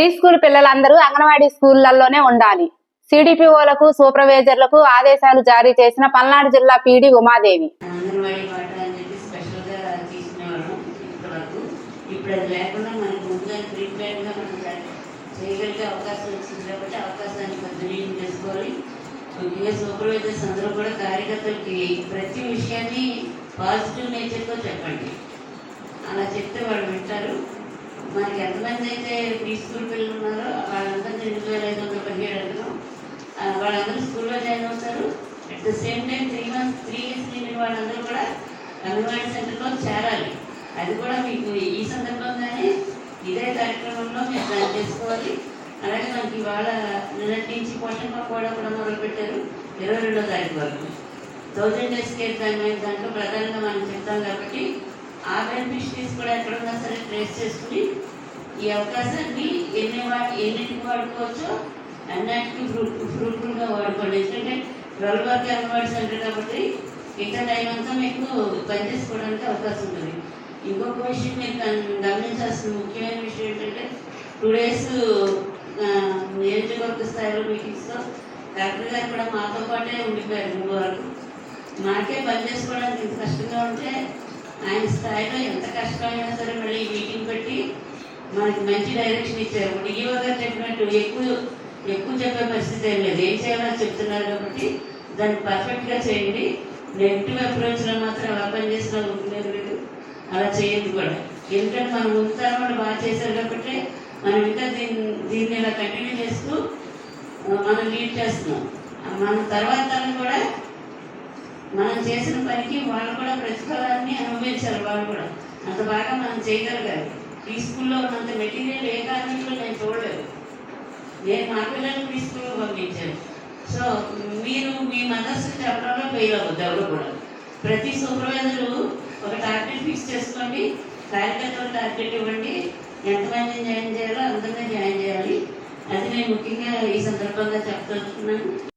Pre school పిల్లలందరూ అంగన్వాడీ స్కూళ్ళలోనే ఉండాలి. సిడిపిఓలకు సూపర్వైజర్లకు ఆదేశాలు జారీ చేసిన పల్నాడు జిల్లా పీడి ఉమాదేవి. ఇప్పుడు అది లేకుండా మనకు ముందుగా మనం చేయగలిగే అవకాశం వచ్చింది కాబట్టి అవకాశాన్ని సద్వినియోగం చేసుకోవాలి. ముఖ్యంగా సూపర్వైజర్స్ అందరూ కూడా కార్యకర్తలకి ప్రతి విషయాన్ని పాజిటివ్ నేచర్తో చెప్పండి. అలా చెప్తే వాళ్ళు వింటారు. మనకి ఎంతమంది అయితే ప్రీ స్కూల్ అందరూ స్కూల్లో జాయిన్ అవుతారు. At the same time three months three years నిండిన వాళ్ళందరూ కూడా అంగన్వాడీ సెంటర్లో చేరాలి. అది కూడా మీకు ఈ సందర్భంగానే ఇదే కార్యక్రమంలో మీరు ప్లాన్ చేసుకోవాలి. అలాగే మనకి ఇవాళ నిన్నటి నుంచి పోషణ కూడా కూడా మొదలుపెట్టారు. ఇరవై రెండో తారీఖు వరకు. థౌజండ్ డేస్ కేర్ క్యాంపెయిన్ దాంట్లో ప్రధానంగా మనం చెప్తాం కాబట్టి ఆ బెనిఫిషరీస్ కూడా ఎక్కడున్నా సరే ట్రేస్ చేసుకుని ఈ అవకాశాన్ని ఎన్ని వాటి ఎన్నింటికి వాడుకోవచ్చో అన్నిటికీ ఫ్రూట్ ఫ్రూట్ఫుల్గా వాడుకోండి. ఎందుకంటే ట్వెల్వ్ వరకు అలవాటు సెంటర్ కాబట్టి మిగతా టైం అంతా మీకు పనిచేసుకోవడానికి అవకాశం ఉంటుంది. ఇంకొక విషయం మీరు గమనించాల్సిన ముఖ్యమైన విషయం ఏంటంటే టూ డేస్ నియోజకవర్గ స్థాయిలో మీటింగ్స్లో కలెక్టర్ గారు కూడా మాతో పాటే ఉండిపోయారు మూడు వరకు. మాకే పని చేసుకోవడానికి ఇంత కష్టంగా ఉంటే ఆయన స్థాయిలో ఎంత కష్టమైనా సరే మళ్ళీ మీటింగ్ పెట్టి మనకి మంచి డైరెక్షన్ ఇచ్చారు. ఇప్పుడు గారు చెప్పినట్టు ఎక్కువ ఎక్కువ చెప్పే పరిస్థితి ఏం లేదు. ఏం చేయాలో చెప్తున్నారు కాబట్టి దాన్ని పర్ఫెక్ట్గా చేయండి. నెగిటివ్ అప్రోచ్లో మాత్రం అలా పని చేసినా ఊరుకునేది లేదు అలా చేయదు కూడా. ఎందుకంటే మనం ముందు తరం వాళ్ళు బాగా చేశారు కాబట్టి మనం ఇంకా దీన్ని దీన్ని ఇలా కంటిన్యూ చేస్తూ మనం లీడ్ చేస్తున్నాం. మన తర్వాత తరం కూడా మనం చేసిన పనికి వాళ్ళు కూడా ప్రతిఫలాన్ని అనుభవించారు వాళ్ళు కూడా. అంత బాగా మనం చేయగలగాలి. ఈ స్కూల్లో ఉన్నంత మెటీరియల్ ఏ కారణంలో నేను చూడలేదు. నేను మా తీసుకుని పంపించారు పంపించాను సో మీరు మీ మనస్సు చెప్పడంలో ఫెయిల్ అవ్వద్దు ఎవరు కూడా. ప్రతి సూపర్వైజరు ఒక టార్గెట్ ఫిక్స్ చేసుకోండి కార్యకర్తలు టార్గెట్ ఇవ్వండి ఎంతమందిని జాయిన్ చేయాలో అందరినీ జాయిన్ చేయాలి. అది నేను ముఖ్యంగా ఈ సందర్భంగా చెప్తున్నాను.